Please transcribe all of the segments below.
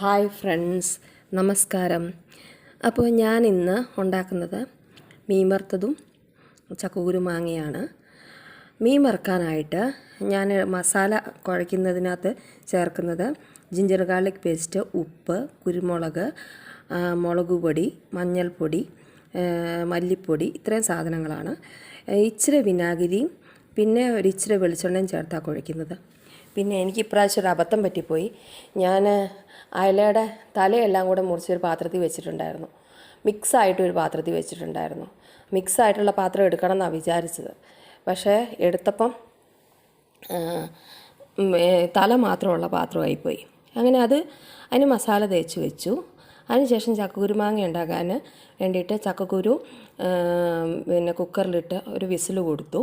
Hi friends നമസ്കാരം. അപ്പോൾ ഞാൻ ഇന്ന് ഉണ്ടാക്കുന്നത് മീൻ വറുത്തതും ചക്കക്കുരു മാങ്ങയാണ്. മീൻ വറുക്കാനായിട്ട് ഞാൻ മസാല കുഴയ്ക്കുന്നതിനകത്ത് ചേർക്കുന്നത് ജിഞ്ചർ ഗാർലിക് പേസ്റ്റ് ഉപ്പ് കുരുമുളക് മുളക് പൊടി മഞ്ഞൾപ്പൊടി മല്ലിപ്പൊടി ഇത്രയും സാധനങ്ങളാണ്. ഇച്ചിരി വിനാഗിരിയും പിന്നെ ഒരു ഇച്ചിരി വെളിച്ചെണ്ണയും ചേർത്താണ് കുഴയ്ക്കുന്നത്. പിന്നെ എനിക്ക് ഇപ്രാവശ്യം ഒരു അബദ്ധം പറ്റിപ്പോയി. ഞാൻ അയലയുടെ തലയെല്ലാം കൂടെ മുറിച്ചൊരു പാത്രത്തിൽ വെച്ചിട്ടുണ്ടായിരുന്നു. മിക്സായിട്ട് ഒരു പാത്രത്തിൽ വെച്ചിട്ടുണ്ടായിരുന്നു. മിക്സായിട്ടുള്ള പാത്രം എടുക്കണം എന്നാണ് വിചാരിച്ചത്. പക്ഷേ എടുത്തപ്പം തല മാത്രമുള്ള പാത്രമായിപ്പോയി. അങ്ങനെ അത് അതിന് മസാല തേച്ച് വെച്ചു. അതിനുശേഷം ചക്കക്കുരു മാങ്ങ ഉണ്ടാക്കാൻ വേണ്ടിയിട്ട് ചക്കക്കുരു പിന്നെ കുക്കറിലിട്ട് ഒരു വിസിൽ കൊടുത്തു.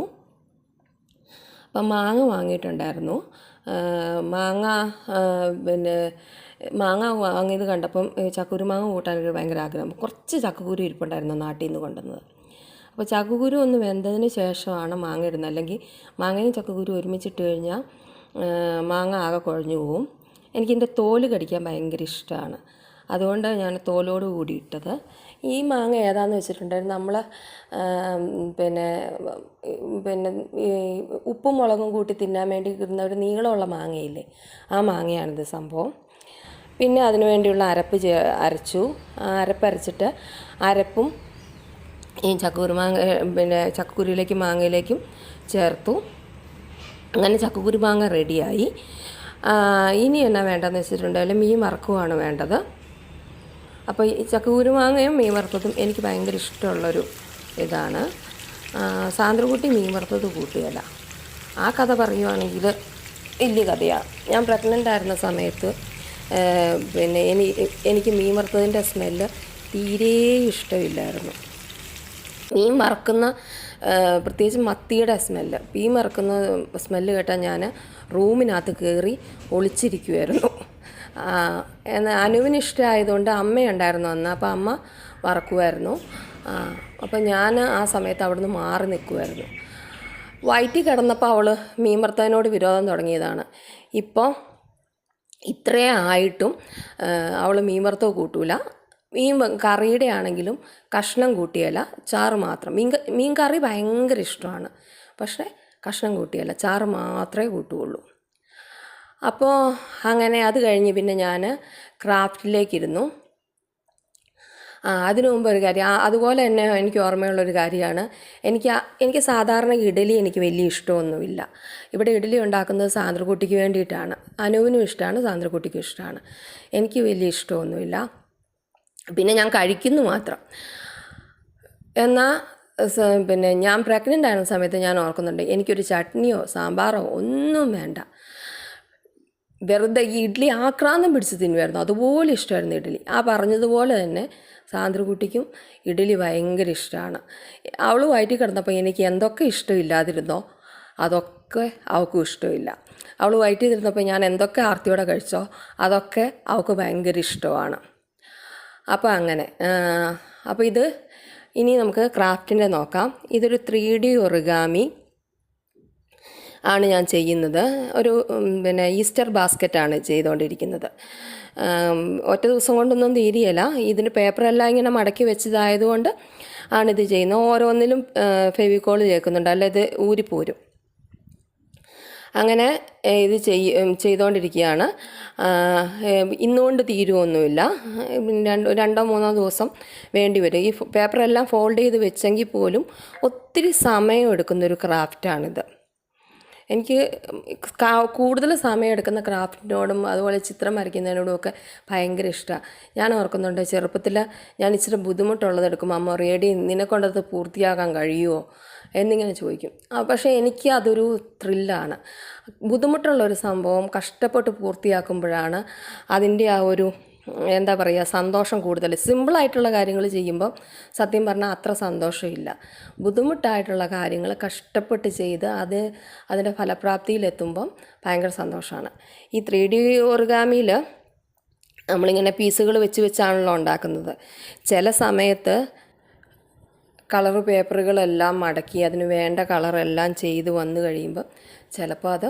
അപ്പം മാങ്ങ വാങ്ങിയിട്ടുണ്ടായിരുന്നു. മാങ്ങ പിന്നെ മാങ്ങ വാങ്ങിയത് കണ്ടപ്പം ചക്കക്കുരു മാങ്ങ കൂട്ടാനൊരു ഭയങ്കര ആഗ്രഹം. കുറച്ച് ചക്കക്കുരു ഇരിപ്പുണ്ടായിരുന്നു നാട്ടിൽ നിന്ന് കൊണ്ടുവന്നത്. അപ്പോൾ ചക്കക്കുരു ഒന്ന് വെന്തതിന് ശേഷമാണ് മാങ്ങ ഇടുന്നത്. അല്ലെങ്കിൽ മാങ്ങയും ചക്കക്കുരു ഒരുമിച്ചിട്ട് കഴിഞ്ഞാൽ മാങ്ങ ആകെ കുഴഞ്ഞു പോവും. എനിക്കിതിന്റെ തോൽ കടിക്കാൻ ഭയങ്കര ഇഷ്ടമാണ് അതുകൊണ്ട് ഞാൻ തോലോട് കൂടി ഇട്ടത് ഈ മാങ്ങ ഏതാന്ന് വെച്ചിട്ടുണ്ടെങ്കിൽ നമ്മൾ പിന്നെ പിന്നെ ഈ ഉപ്പും മുളകും കൂട്ടി തിന്നാൻ വേണ്ടി കിട്ടുന്ന ഒരു നീളമുള്ള മാങ്ങയില്ലേ? ആ മാങ്ങയാണിത് സംഭവം. പിന്നെ അതിനു വേണ്ടിയുള്ള അരപ്പ് ചേ അരച്ചു. ആ അരപ്പ് അരച്ചിട്ട് അരപ്പും ഈ ചക്കക്കുരു മാങ്ങ പിന്നെ ചക്കക്കുരുവിലേക്കും മാങ്ങയിലേക്കും ചേർത്തു. അങ്ങനെ ചക്കക്കുരു മാങ്ങ റെഡിയായി. ഇനി എന്നാ വേണ്ടതെന്ന് വെച്ചിട്ടുണ്ടെങ്കിൽ മീൻ വറക്കുവാണ് വേണ്ടത്. അപ്പോൾ ഈ ചക്കക്കുരു മാങ്ങയും മീൻ വറുത്തതും എനിക്ക് ഭയങ്കര ഇഷ്ടമുള്ളൊരു ഇതാണ്. സാന്ദ്രകുട്ടി മീൻ വറുത്തത് കൂട്ടിയല്ല ആ കഥ പറയുവാണെങ്കിൽ വലിയ കഥയാണ് ഞാൻ പ്രഗ്നന്റ് ആയിരുന്ന സമയത്ത് പിന്നെ എനി എനിക്ക് മീൻ വറുത്തതിന്റെ സ്മെല്ല് തീരെ ഇഷ്ടമില്ലായിരുന്നു. മീൻ മറക്കുന്ന പ്രത്യേകിച്ച് മത്തിയുടെ സ്മെല്ല് മീൻ മറക്കുന്ന സ്മെല്ല് കേട്ടാൽ ഞാൻ റൂമിനകത്ത് കയറി ഒളിച്ചിരിക്കുമായിരുന്നു അനുവിന് ഇഷ്ടമായതുകൊണ്ട് അമ്മയുണ്ടായിരുന്നു അന്ന്. അപ്പോൾ അമ്മ വറക്കുമായിരുന്നു. അപ്പോൾ ഞാൻ ആ സമയത്ത് അവിടുന്ന് മാറി നിൽക്കുമായിരുന്നു. വയറ്റിൽ കിടന്നപ്പോൾ അവൾ മീൻ വിരോധം തുടങ്ങിയതാണ്. ഇപ്പോൾ ഇത്രയും ആയിട്ടും അവൾ മീൻ കൂട്ടൂല. മീൻ കറിയുടെ ആണെങ്കിലും കഷ്ണം കൂട്ടിയല്ല ചാറ് മാത്രം. മീൻ മീൻ കറി ഭയങ്കര ഇഷ്ടമാണ്. പക്ഷേ കഷ്ണം കൂട്ടിയല്ല ചാറ് മാത്രമേ കൂട്ടുകയുള്ളൂ അപ്പോൾ അങ്ങനെ അത് കഴിഞ്ഞ് പിന്നെ ഞാൻ ക്രാഫ്റ്റിലേക്കിരുന്നു. ആ അതിനു മുമ്പ് ഒരു കാര്യം അതുപോലെ തന്നെ എനിക്ക് ഓർമ്മയുള്ളൊരു കാര്യമാണ്. എനിക്ക് എനിക്ക് സാധാരണ ഇഡലി എനിക്ക് വലിയ ഇഷ്ടമൊന്നുമില്ല. ഇവിടെ ഇഡലി ഉണ്ടാക്കുന്നത് സാന്ദ്രക്കുട്ടിക്ക് വേണ്ടിയിട്ടാണ്. അനുവിനും ഇഷ്ടമാണ് സാന്ദ്രക്കുട്ടിക്കും ഇഷ്ടമാണ്. എനിക്ക് വലിയ ഇഷ്ടമൊന്നുമില്ല. പിന്നെ ഞാൻ കഴിക്കുന്നു മാത്രം. എന്നാൽ പിന്നെ ഞാൻ പ്രഗ്നന്റ് ആയിരുന്ന സമയത്ത് ഞാൻ ഓർക്കുന്നുണ്ട് എനിക്കൊരു ചട്നിയോ സാമ്പാറോ ഒന്നും വേണ്ട. വെറുതെ ഈ ഇഡ്ഡലി ആക്രാന്തം പിടിച്ച് തിന്നുമായിരുന്നു അതുപോലെ ഇഷ്ടമായിരുന്നു ഇഡ്ഡലി ആ പറഞ്ഞതുപോലെ തന്നെ സാന്ദ്രകുട്ടിക്കും ഇഡ്ഡലി ഭയങ്കര ഇഷ്ടമാണ് അവൾ വയറ്റിൽ കിടന്നപ്പോൾ എനിക്ക് എന്തൊക്കെ ഇഷ്ടമില്ലാതിരുന്നോ അതൊക്കെ അവൾക്കും ഇഷ്ടമില്ല. അവൾ വയറ്റിൽ ഇരുന്നപ്പോൾ ഞാൻ എന്തൊക്കെ ആർത്തിയോടെ കഴിച്ചോ അതൊക്കെ അവൾക്ക് ഭയങ്കര ഇഷ്ടമാണ്. അപ്പോൾ അങ്ങനെ അപ്പോൾ ഇത് ഇനി നമുക്ക് ക്രാഫ്റ്റിന്റെ നോക്കാം. ഇതൊരു ത്രീ ഡി ഒറിഗാമി ആണ് ഞാൻ ചെയ്യുന്നത്. ഒരു പിന്നെ ഈസ്റ്റർ ബാസ്ക്കറ്റാണ് ചെയ്തുകൊണ്ടിരിക്കുന്നത് ഒറ്റ ദിവസം കൊണ്ടൊന്നും തീരിയല്ല ഇതിന് പേപ്പറെല്ലാം ഇങ്ങനെ മടക്കി വെച്ചതായതുകൊണ്ട് ആണിത് ചെയ്യുന്നത്. ഓരോന്നിലും ഫെവിക്കോൾ ചേർക്കുന്നുണ്ട്. അല്ല ഇത് ഊരിപ്പോരും. അങ്ങനെ ഇത് ചെയ് ചെയ്തുകൊണ്ടിരിക്കുകയാണ് ഇന്നുകൊണ്ട് തീരുമൊന്നുമില്ല രണ്ട് രണ്ടോ മൂന്നോ ദിവസം വേണ്ടി വരും ഈ പേപ്പറെല്ലാം ഫോൾഡ് ചെയ്ത് വെച്ചെങ്കിൽ പോലും ഒത്തിരി സമയം എടുക്കുന്നൊരു ക്രാഫ്റ്റാണിത് എനിക്ക് കൂടുതൽ സമയം എടുക്കുന്ന ക്രാഫ്റ്റിനോടും അതുപോലെ ചിത്രം വരയ്ക്കുന്നതിനോടും ഒക്കെ ഭയങ്കര ഇഷ്ടമാണ് ഞാൻ ഓർക്കുന്നുണ്ട് ചെറുപ്പത്തിൽ ഞാൻ ഇച്ചിരി ബുദ്ധിമുട്ടുള്ളത് എടുക്കും അമ്മ റേഡി നിന്നെക്കൊണ്ടത് പൂർത്തിയാക്കാൻ കഴിയുമോ? എന്നിങ്ങനെ ചോദിക്കും. പക്ഷേ എനിക്ക് അതൊരു ത്രില്ലാണ് ബുദ്ധിമുട്ടുള്ള ഒരു സംഭവം കഷ്ടപ്പെട്ട് പൂർത്തിയാക്കുമ്പോഴാണ് അതിന്റെ ആ ഒരു എന്താ പറയുക സന്തോഷം കൂടുതൽ. സിമ്പിളായിട്ടുള്ള കാര്യങ്ങൾ ചെയ്യുമ്പോൾ സത്യം പറഞ്ഞാൽ അത്ര സന്തോഷമില്ല. ബുദ്ധിമുട്ടായിട്ടുള്ള കാര്യങ്ങൾ കഷ്ടപ്പെട്ട് ചെയ്ത് അത് അതിന്റെ ഫലപ്രാപ്തിയിലെത്തുമ്പം ഭയങ്കര സന്തോഷമാണ്. ഈ ത്രീ ഡി ഓർഗാമിയിൽ നമ്മളിങ്ങനെ പീസുകൾ വെച്ച് വെച്ചാണല്ലോ ഉണ്ടാക്കുന്നത്. ചില സമയത്ത് കളർ പേപ്പറുകളെല്ലാം മടക്കി അതിന് വേണ്ട കളറെല്ലാം ചെയ്ത് വന്നു കഴിയുമ്പോൾ ചിലപ്പോൾ അത്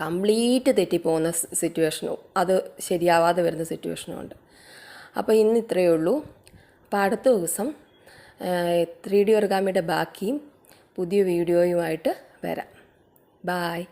കംപ്ലീറ്റ് തെറ്റിപ്പോകുന്ന സിറ്റുവേഷനും അത് ശരിയാവാതെ വരുന്ന സിറ്റുവേഷനും ഉണ്ട്. അപ്പോൾ ഇന്ന് ഇത്രയേ ഉള്ളൂ. അപ്പോൾ അടുത്ത ദിവസം ത്രീ ഡി ഒർഗാമിയുടെ ബാക്കിയും പുതിയ വീഡിയോയുമായിട്ട് വരാം. ബായ്.